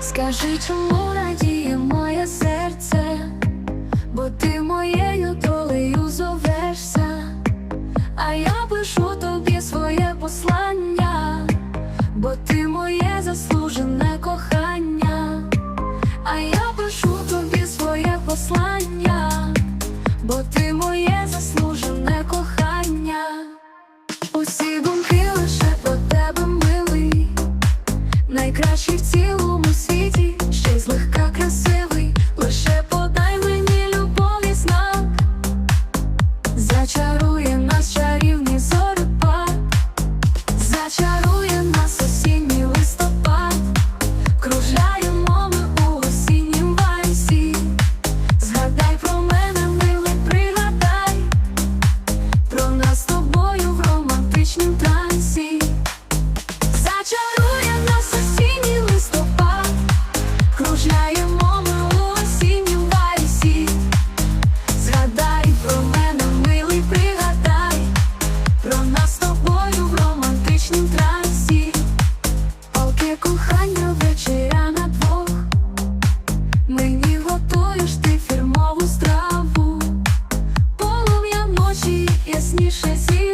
Скажи, чому радіє моє серце, бо ти моєю долею зовешся, а я пишу тобі своє послання, бо ти моє заслужене кохання, а я пишу тобі своє послання, бо ти моє заслужене кохання. Усі думки лише про тебе найкращий в цілому світі, ще й злегка красивий, лише подай мені любові знак, зачарує нас чарівний зорепад, зачарує нас осінній листопад, кружляємо ми у осіннім вальсі, згадай про мене, милий, пригадай. Про нас з тобою в романтичнім трансі Кружляємо ми у осіннім Згадай про мене, милий, пригадай. Про нас тобою в романтичнім трансі. Поки кохання вечеря на двох. Мені готуєш ти фірмову страву. Полум'я ночі ясніше зіра